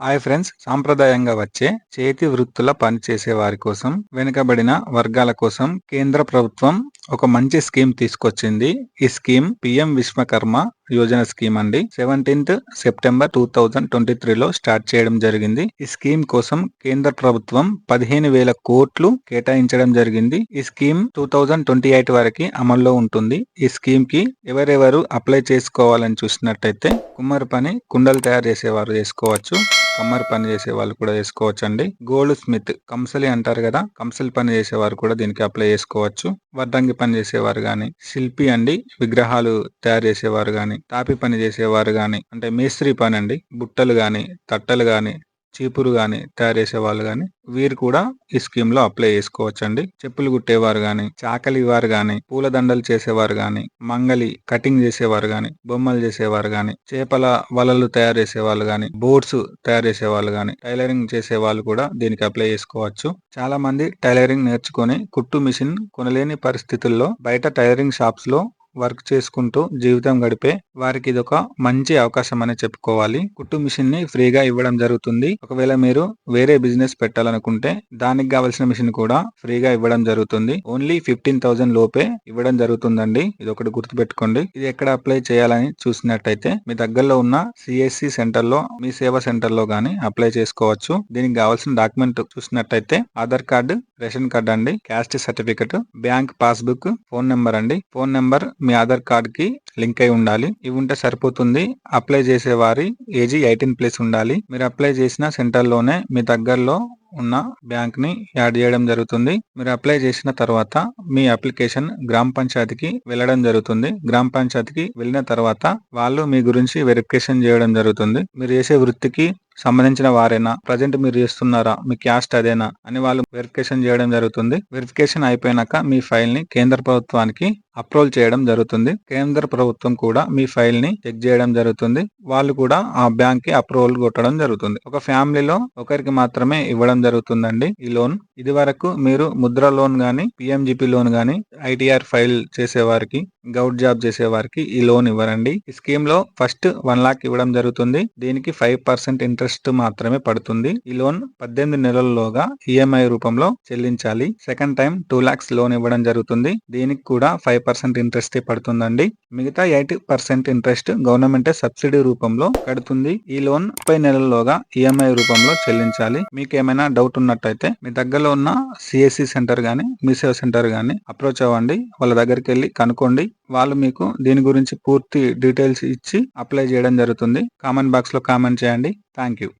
Hi friends సాంప్రదాయంగా వచ్చే చేతి వృత్తుల పనిచేసే వారి కోసం వెనుకబడిన వర్గాల కోసం కేంద్ర ప్రభుత్వం ఒక మంచి స్కీమ్ తీసుకొచ్చింది. ఈ scheme PM Vishwakarma Yojana scheme అండి. Seventeenth September two thousand twenty త్రీలో స్టార్ట్ చేయడం జరిగింది. ఈ స్కీమ్ కోసం కేంద్ర ప్రభుత్వం పదిహేను వేల కోట్లు కేటాయించడం జరిగింది. ఈ scheme two thousand twenty eight వరకు అమల్లో ఉంటుంది. ఈ స్కీమ్కి ఎవరెవరు అప్లై చేసుకోవాలని చూసినట్టయితే కుమ్మరి పని కుండలు తయారు చేసేవారు చేసుకోవచ్చు. కమ్మరి పని చేసే వాళ్ళు కూడా చేసుకోవచ్చు అండి గోల్డ్ స్మిత్ కంసలి అంటారు కదా కంసలి పని చేసేవారు కూడా దీనికి అప్లై చేసుకోవచ్చు. వడ్రంగి పని చేసేవారు గాని శిల్పి అండి విగ్రహాలు తయారు చేసేవారు గాని తాపి పని చేసేవారు గాని అంటే మేస్త్రి పని అండి బుట్టలు గాని తట్టలు గాని చీపురు గాని తయారు చేసే వాళ్ళు గాని వీరు కూడా ఈ స్కీమ్లో అప్లై చేసుకోవచ్చు అండి చెప్పులు కుట్టేవారు గాని చాకలి వారు గాని పూలదండలు చేసేవారు గాని మంగలి కటింగ్ చేసేవారు గాని బొమ్మలు చేసేవారు గాని చేపల వలలు తయారు చేసే వాళ్ళు గాని బోట్స్ తయారు చేసే వాళ్ళు గాని టైలరింగ్ చేసే వాళ్ళు కూడా దీనికి అప్లై చేసుకోవచ్చు. చాలా మంది టైలరింగ్ నేర్చుకొని కుట్టు మిషన్ కొనలేని పరిస్థితుల్లో బయట టైలరింగ్ షాప్స్లో వర్క్ చేసుకుంటూ జీవితం గడిపే వారికి ఇది ఒక మంచి అవకాశం అని చెప్పుకోవాలి. కుట్టు మిషన్ని ఫ్రీగా ఇవ్వడం జరుగుతుంది. ఒకవేళ మీరు వేరే బిజినెస్ పెట్టాలనుకుంటే దానికి కావాల్సిన మిషన్ కూడా ఫ్రీగా ఇవ్వడం జరుగుతుంది. ఓన్లీ ఫిఫ్టీన్ థౌసండ్ లోపే ఇవ్వడం జరుగుతుందండి. ఇది ఒకటి గుర్తుపెట్టుకోండి. ఇది ఎక్కడ అప్లై చేయాలని చూసినట్టయితే మీ దగ్గరలో ఉన్న సిఎస్సి సెంటర్లో మీ సేవా సెంటర్లో గానీ అప్లై చేసుకోవచ్చు. దీనికి కావాల్సిన డాక్యుమెంట్ చూసినట్టయితే ఆధార్ కార్డు రేషన్ కార్డ్ అండి caste certificate bank passbook phone number అండి. ఫోన్ నెంబర్ మీ ఆధార్ కార్డ్కి లింక్ అయి ఉండాలి. ఇవి ఉంటే సరిపోతుంది. అప్లై చేసే వారి ఏజీ ఎయిటీన్ ప్లస్ ఉండాలి. మీరు అప్లై చేసిన సెంటర్లోనే మీ దగ్గరలో ఉన్న బ్యాంక్ని యాడ్ చేయడం జరుగుతుంది. మీరు అప్లై చేసిన తర్వాత మీ అప్లికేషన్ గ్రామ పంచాయతీకి వెళ్ళడం జరుగుతుంది. గ్రామ పంచాయతీకి వెళ్ళిన తర్వాత వాళ్ళు మీ గురించి వెరిఫికేషన్ చేయడం జరుగుతుంది. మీరు చేసే వృత్తికి సంబంధించిన వారేనా ప్రజెంట్ మీరు చేస్తున్నారా మీ క్యాస్ట్ అదేనా అని వాళ్ళు వెరిఫికేషన్ చేయడం జరుగుతుంది. వెరిఫికేషన్ అయిపోయినాక మీ ఫైల్ని కేంద్ర ప్రభుత్వానికి అప్రూవల్ చేయడం జరుగుతుంది. కేంద్ర ప్రభుత్వం కూడా మీ ఫైల్ని చెక్ చేయడం జరుగుతుంది. వాళ్ళు కూడా ఆ బ్యాంక్కి అప్రూవల్ కొట్టడం జరుగుతుంది. ఒక ఫ్యామిలీలో ఒకరికి మాత్రమే ఇవ్వడం జరుగుతుందండి ఈ లోన్. ఇది వరకు మీరు ముద్ర లోన్ గాని పిఎంజిపి లోన్ గాని ఐటీఆర్ ఫైల్ చేసేవారికి గౌట్ జాబ్ చేసేవారికి ఈ లోన్ ఇవ్వరండి. ఈ స్కీమ్లో ఫస్ట్ వన్ లాక్ ఇవ్వడం జరుగుతుంది. దీనికి ఫైవ్ పర్సెంట్ ఇంట్రెస్ట్ మాత్రమే పడుతుంది. ఈ లోన్ పద్దెనిమిది నెలల్లోగా ఈఎంఐ రూపంలో చెల్లించాలి. Second time two lakhs loan ఇవ్వడం జరుగుతుంది. దీనికి కూడా ఫైవ్ పర్సెంట్ ఇంట్రెస్ట్ పడుతుందండి. మిగతా eighty percent interest government subsidy రూపంలో కడుతుంది. ఈ లోన్ ముప్పై నెలల్లోగా ఈఎంఐ రూపంలో చెల్లించాలి. మీకు ఏమైనా డౌట్ ఉన్నట్టయితే మీ దగ్గరలో ఉన్న సిఎస్సి సెంటర్ గానీ మీ సేవ సెంటర్ గానీ అప్రోచ్ అవ్వండి వాళ్ళ దగ్గరికి వెళ్ళి కనుక్కోండి. వాళ్ళు మీకు దీని గురించి పూర్తి డీటెయిల్స్ ఇచ్చి అప్లై చేయడం జరుగుతుంది. కామెంట్ బాక్స్లో కామెంట్ చేయండి. Thank you